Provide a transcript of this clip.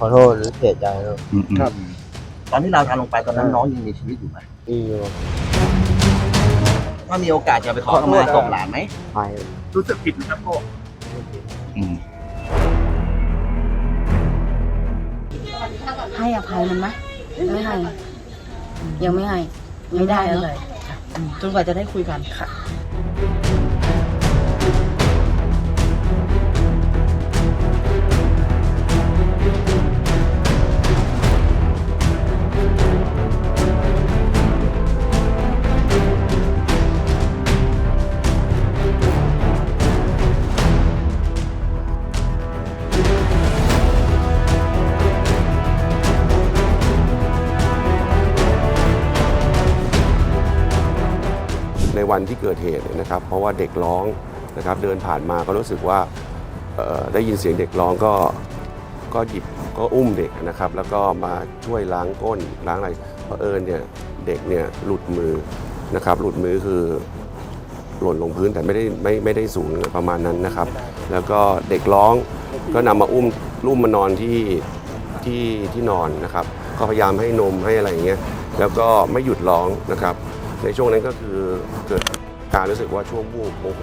ขอโทษหรือเสียใจครับอืมอืมครับ ตอนที่เราทำลงไปตอนนั้นน้องยังมีชีวิตอยู่ไหมที่อยู่ถ้ามีโอกาสจะไปขอขมาศพหลานไหมไปรู้สึกผิดไหมครับพ่ออืมให้อภัยมันไหมไม่ให้ ยังไม่ให้ ไม่ได้เนอะเลยค่ะจนกว่าจะได้คุยกันค่ะ ในวันที่เกิดเหตุนะครับ เพราะว่าเด็กร้องนะครับเดินผ่านมาก็รู้สึกว่าได้ยินเสียงเด็กร้องก็ก็หยิบก็อุ้มเด็กนะครับ แล้วก็มาช่วยล้างก้นล้างอะไรเพราะเอิญเนี่ยเด็กเนี่ยหลุดมือนะครับ หลุดมือคือหล่นลงพื้นแต่ไม่ได้ไม่ไม่ได้สูงประมาณนั้นนะครับ แล้วก็เด็กร้องก็นำมาอุ้มลุ่มมานอนที่ที่ที่นอนนะครับ ก็พยายามให้นมให้อะไรอย่างเงี้ยแล้วก็ไม่หยุดร้องนะครับ ในช่วงนั้นก็คือเกิดการรู้สึกว่าช่วงวูบโมโห